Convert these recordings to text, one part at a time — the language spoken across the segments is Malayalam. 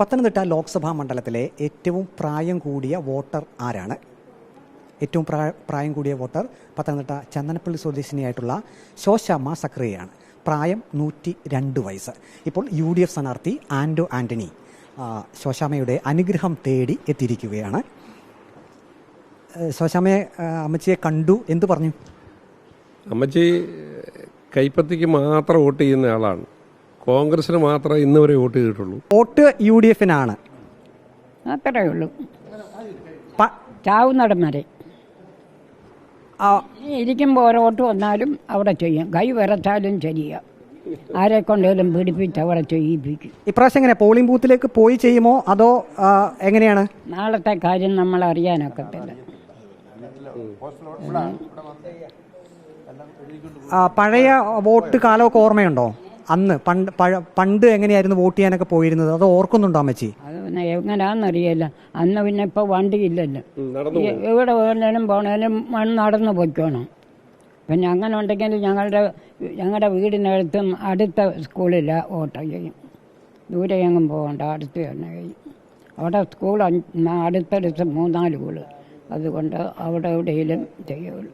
പത്തനംതിട്ട ലോക്സഭാ മണ്ഡലത്തിലെ ഏറ്റവും പ്രായം കൂടിയ വോട്ടർ ആരാണ്? ഏറ്റവും പ്രാ- പ്രായം കൂടിയ വോട്ടർ പത്തനംതിട്ട ചന്ദനപ്പള്ളി സ്വദേശിനിയായിട്ടുള്ള ശോശാമ്മ സക്രിയയാണ്. പ്രായം നൂറ്റി രണ്ട് വയസ്സ്. ഇപ്പോൾ യു ഡി എഫ് സ്ഥാനാർത്ഥി ആൻഡോ ആന്റണി ശോശാമ്മയുടെ അനുഗ്രഹം തേടി എത്തിയിരിക്കുകയാണ്. ശോശാമ്മയെ അമ്മച്ചിയെ കണ്ടു. എന്തു പറഞ്ഞു? അമ്മച്ചി കൈപ്പത്തിക്ക് മാത്രം വോട്ട് ചെയ്യുന്ന ആളാണ്. കോൺഗ്രസിന് മാത്രമേ ഇന്ന് വരെ വോട്ട് ചെയ്തിട്ടുള്ളൂ. വോട്ട് യു ഡി എഫിനാണ് അത്രേ ഉള്ളൂ ചാവുന്നിടം വരെ ഇരിക്കുമ്പോൾ ഓരോട്ട് വന്നാലും അവിടെ ചെയ്യും. കൈ വിറച്ചാലും ശരിയാ. ആരെ കൊണ്ടേലും പീഡിപ്പിച്ച് അവിടെ ചെയ്യിപ്പിക്കും. ഇപ്രാവശ്യം എങ്ങനെ? പോളിംഗ് ബൂത്തിലേക്ക് പോയി ചെയ്യുമോ? അതോ എങ്ങനെയാണ്? നാളത്തെ കാര്യം നമ്മൾ അറിയാനൊക്കത്തില്ല. പഴയ വോട്ട് കാലമൊക്കെ ഓർമ്മയുണ്ടോ? അന്ന് പണ്ട് പഴ- പണ്ട് എങ്ങനെയായിരുന്നു വോട്ട് ചെയ്യാനൊക്കെ പോയിരുന്നത്? അത് ഓർക്കുന്നുണ്ടോ അമ്മച്ചി? അത് പിന്നെ എങ്ങനെയാണെന്നറിയില്ല അന്ന് പിന്നെ ഇപ്പോൾ വണ്ടിയില്ലല്ലോ നടന്നു എ- എവിടെ വേണേലും പോണേലും മണ് നടന്നു പോയിക്കോണം. പിന്നെ അങ്ങനെ ഉണ്ടെങ്കിൽ ഞങ്ങളുടെ ഞങ്ങളുടെ വീടിനടുത്തും അടുത്ത സ്കൂളില്ല വോട്ട് ചെയ്യും. ദൂരെ എങ്ങും പോകണ്ട അടുത്ത് തന്നെ ചെയ്യും. അവിടെ സ്കൂൾ അടുത്തടുത്ത് മൂന്നാൽ സ്കൂൾ. അതുകൊണ്ട് അവിടെ എവിടെയെങ്കിലും ചെയ്യുള്ളൂ.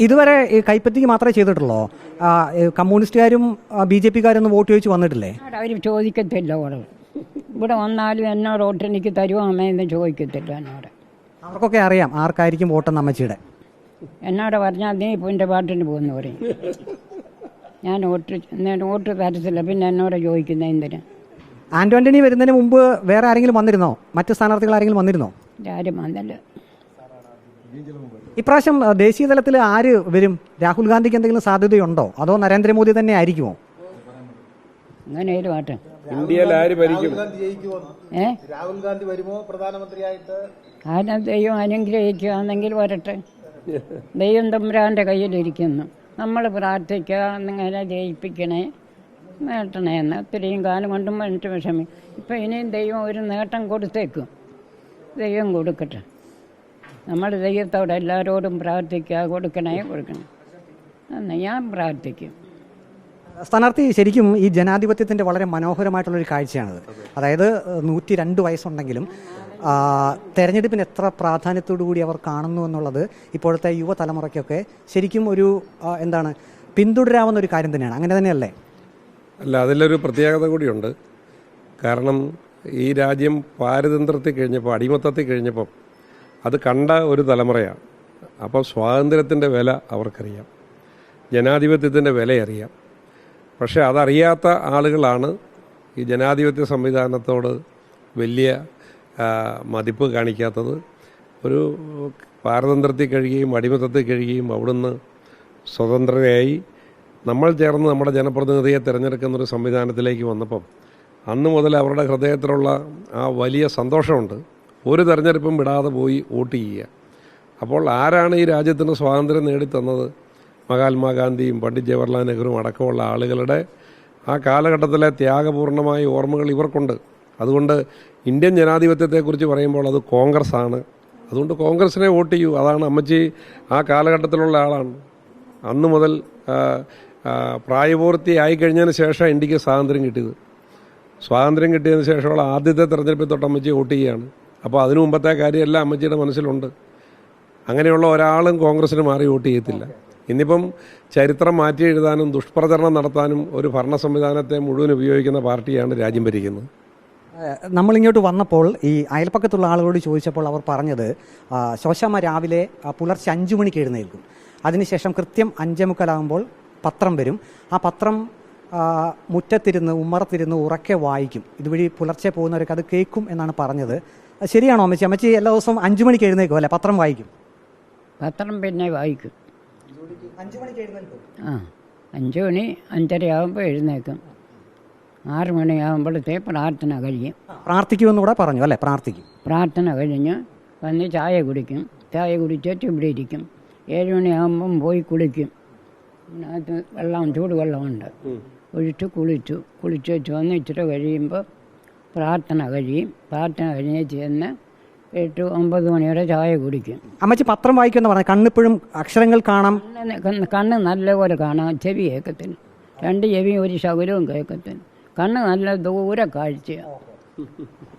ഇതുവരെ ഈ കൈപ്പത്തിക്ക് മാത്രമേ ചെയ്തിട്ടുള്ളൂ? ആ, കമ്മ്യൂണിസ്റ്റുകാരും ബി ജെ പിക്കാരൊന്നും വോട്ട് ചോദിച്ച് വന്നിട്ടില്ലേ? അവർ ചോദിക്കത്തില്ല അവിടെ ഇവിടെ വന്നാലും എന്നോട് വോട്ട് എനിക്ക് തരുമോ അമ്മയെന്ന് ചോദിക്കത്തില്ല എന്നോട്. അവർക്കൊക്കെ അറിയാം ആർക്കായിരിക്കും വോട്ടെന്ന് അമ്മച്ചിയുടെ. എന്നോട് പറഞ്ഞാൽ നീ ഇപ്പോൾ എന്റെ പാട്ടിന് പോകുന്നു പറയും. ഞാൻ വോട്ട് വോട്ട് തരത്തില്ല. പിന്നെ എന്നോട് ചോദിക്കുന്ന എന്തിന്? ആന്റോ ആന്റണി വരുന്നതിന് മുമ്പ് വേറെ ആരെങ്കിലും വന്നിരുന്നോ? മറ്റു സ്ഥാനാർത്ഥികൾ ആരെങ്കിലും വന്നിരുന്നോ? ആരും വന്നില്ല. ഇപ്രാവശ്യം ദേശീയ തലത്തിൽ ആര് വരും? രാഹുൽ ഗാന്ധിക്ക് എന്തെങ്കിലും സാധ്യതയുണ്ടോ? അതോ നരേന്ദ്രമോദി തന്നെ ആയിരിക്കുമോ? അങ്ങനെയും ആട്ടെ ഇന്ത്യയിൽ ആര് ഭരിക്കും? രാഹുൽ ഗാന്ധി വരുമോ പ്രധാനമന്ത്രിയായിട്ട്? ദൈവം അനുഗ്രഹിക്കുകയാണെങ്കിൽ വരട്ടെ. ദൈവം തമ്പുരാന്റെ കയ്യിലിരിക്കുന്നു. നമ്മൾ പ്രാർത്ഥിക്കുക എന്നിങ്ങനെ ജയിപ്പിക്കണേ നേട്ടണേ എന്ന് ഒത്തിരിയും കാലം കൊണ്ടും മനുഷ്യ വിഷമി ഇപ്പം ഇനിയും ദൈവം ഒരു നേട്ടം കൊടുത്തേക്കും. ദൈവം കൊടുക്കട്ടെ. നമ്മൾ ദൈവത്തോടെ എല്ലാവരോടും പ്രാർത്ഥിക്കുക കൊടുക്കണേ കൊടുക്കണം. എന്ന് ഞാൻ പ്രാർത്ഥിക്കും. സ്ഥാനാർത്ഥി ശരിക്കും ഈ ജനാധിപത്യത്തിന്റെ വളരെ മനോഹരമായിട്ടുള്ളൊരു കാഴ്ചയാണത്. അതായത് നൂറ്റി രണ്ട് വയസ്സുണ്ടെങ്കിലും തെരഞ്ഞെടുപ്പിന് എത്ര പ്രാധാന്യത്തോടു കൂടി അവർ കാണുന്നു എന്നുള്ളത് ഇപ്പോഴത്തെ യുവതലമുറയ്ക്കൊക്കെ ശരിക്കും ഒരു എന്താണ് പിന്തുടരാവുന്ന ഒരു കാര്യം തന്നെയാണ്. അങ്ങനെ തന്നെയല്ലേ? അല്ല അതിലൊരു പ്രത്യേകത കൂടിയുണ്ട്. കാരണം ഈ രാജ്യം പാരതന്ത്രത്തിൽ കഴിഞ്ഞപ്പോൾ അടിമത്തത്തിൽ കഴിഞ്ഞപ്പം അത് കണ്ട ഒരു തലമുറയാണ്. അപ്പോൾ സ്വാതന്ത്ര്യത്തിന്റെ വില അവർക്കറിയാം. ജനാധിപത്യത്തിന്റെ വില അറിയാം പക്ഷേ അതറിയാത്ത ആളുകളാണ് ഈ ജനാധിപത്യ സംവിധാനത്തോട് വലിയ മതിപ്പ് കാണിക്കാത്തത്. ഒരു പാരതന്ത്രത്തിൽ കഴിയുകയും അടിമത്തത്തിൽ കഴിയുകയും അവിടുന്ന് സ്വതന്ത്രരായി നമ്മൾ ചേർന്ന് നമ്മുടെ ജനപ്രതിനിധിയെ തിരഞ്ഞെടുക്കുന്നൊരു സംവിധാനത്തിലേക്ക് വന്നപ്പം അന്ന് മുതൽ അവരുടെ ഹൃദയത്തിലുള്ള ആ വലിയ സന്തോഷമുണ്ട്. ഒരു തെരഞ്ഞെടുപ്പും വിടാതെ പോയി വോട്ട് ചെയ്യുക. അപ്പോൾ ആരാണ് ഈ രാജ്യത്തിന് സ്വാതന്ത്ര്യം നേടിത്തന്നത്? മഹാത്മാഗാന്ധിയും പണ്ഡിറ്റ് ജവഹർലാൽ നെഹ്റുവും അടക്കമുള്ള ആളുകളുടെ ആ കാലഘട്ടത്തിലെ ത്യാഗപൂർണമായ ഓർമ്മകൾ ഇവർക്കുണ്ട്. അതുകൊണ്ട് ഇന്ത്യൻ ജനാധിപത്യത്തെക്കുറിച്ച് പറയുമ്പോൾ അത് കോൺഗ്രസ് ആണ് അതുകൊണ്ട് കോൺഗ്രസിനെ വോട്ട് ചെയ്യൂ. അതാണ് അമ്മച്ചി ആ കാലഘട്ടത്തിലുള്ള ആളാണ്. അന്ന് മുതൽ പ്രായപൂർത്തി ആയിക്കഴിഞ്ഞതിന് ശേഷം ഇന്ത്യയ്ക്ക് സ്വാതന്ത്ര്യം കിട്ടിയത്. സ്വാതന്ത്ര്യം കിട്ടിയതിന് ശേഷമുള്ള ആദ്യത്തെ തെരഞ്ഞെടുപ്പിൽ തൊട്ടമ്മച്ചി വോട്ട് ചെയ്യുകയാണ്. അപ്പോൾ അതിനു മുമ്പത്തെ കാര്യമെല്ലാം അമ്മച്ചിയുടെ മനസ്സിലുണ്ട്. അങ്ങനെയുള്ള ഒരാളും കോൺഗ്രസ്സിന് മാറി വോട്ട് ചെയ്യത്തില്ല. ഇന്നിപ്പം ചരിത്രം മാറ്റി എഴുതാനും ദുഷ്പ്രചരണം നടത്താനും ഒരു ഭരണ സംവിധാനത്തെ മുഴുവൻ ഉപയോഗിക്കുന്ന പാർട്ടിയാണ് രാജ്യം ഭരിക്കുന്നത്. നമ്മളിങ്ങോട്ട് വന്നപ്പോൾ ഈ അയൽപ്പക്കത്തുള്ള ആളുകളോട് ചോദിച്ചപ്പോൾ അവർ പറഞ്ഞത് ശോശാമ്മ രാവിലെ പുലർച്ചെ അഞ്ചു മണിക്ക് എഴുന്നേൽക്കും. അതിനുശേഷം കൃത്യം അഞ്ചേ മുക്കാലാകുമ്പോൾ പത്രം വരും. ആ പത്രം മുറ്റത്തിരുന്ന് ഉമ്മറത്തിരുന്ന് ഉറക്കെ വായിക്കും. ഇതുവഴി പുലർച്ചെ പോകുന്നവർക്ക് അത് കേൾക്കും എന്നാണ് പറഞ്ഞത്. ശരിയാണോ അമ്മച്ചി? അമ്മച്ചി എല്ലാ ദിവസവും അഞ്ചു മണിക്ക് എഴുന്നേക്കും അല്ലെ? പത്രം വായിക്കും. പത്രം പിന്നെ വായിക്കും. അഞ്ചു മണിക്ക് എഴുന്നേൽക്കും? ആ അഞ്ച് മണി അഞ്ചര ആകുമ്പോൾ എഴുന്നേക്കും ആറ് മണിയാകുമ്പോഴത്തേ പ്രാർത്ഥന കഴിയും. പ്രാർത്ഥിക്കുമെന്ന് കൂടെ പറഞ്ഞു അല്ലേ? പ്രാർത്ഥിക്കും. പ്രാർത്ഥന കഴിഞ്ഞ് വന്ന് ചായ കുടിക്കും. ചായ കുടിച്ചിട്ട് ഇവിടെ ഇരിക്കും. ഏഴ് മണിയാകുമ്പം പോയി കുളിക്കും. അതിനകത്ത് വെള്ളം ചൂടുവെള്ളമുണ്ട്. ഒഴിച്ച് കുളിച്ചു. കുളിച്ചു വെച്ച് വന്ന് ഇച്ചിരി കഴിയുമ്പോൾ പ്രാർത്ഥന കഴിയും. പ്രാർത്ഥന കഴിഞ്ഞ് ചെന്ന് എട്ട് ഒമ്പത് മണിവരെ ചായ കുടിക്കും. അമ്മച്ചി പത്രം വായിക്കുമെന്ന് പറഞ്ഞു കണ്ണിപ്പോഴും അക്ഷരങ്ങൾ കാണാം. കണ്ണ് നല്ലപോലെ കാണാം. ചെവി കേൾക്കത്തിന് രണ്ട് ചെവിയും ഒരു ശകുലവും കേൾക്കത്തിന് കണ്ണ് നല്ല ദൂരെ കാഴ്ചയാണ്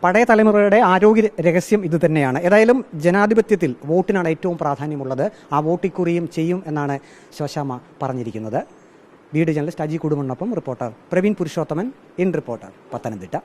പഴയ തലമുറയുടെ ആരോഗ്യ രഹസ്യം ഇത് തന്നെയാണ്. ഏതായാലും ജനാധിപത്യത്തിൽ വോട്ടിനാണ് ഏറ്റവും പ്രാധാന്യമുള്ളത്. ആ വോട്ടിക്കുറിയും ചെയ്യും എന്നാണ് ശോശാമ്മ പറഞ്ഞിരിക്കുന്നത്. Video journalist Aji കുടുംബനൊപ്പം reporter Praveen Purushothaman in reporter Pathanamthitta.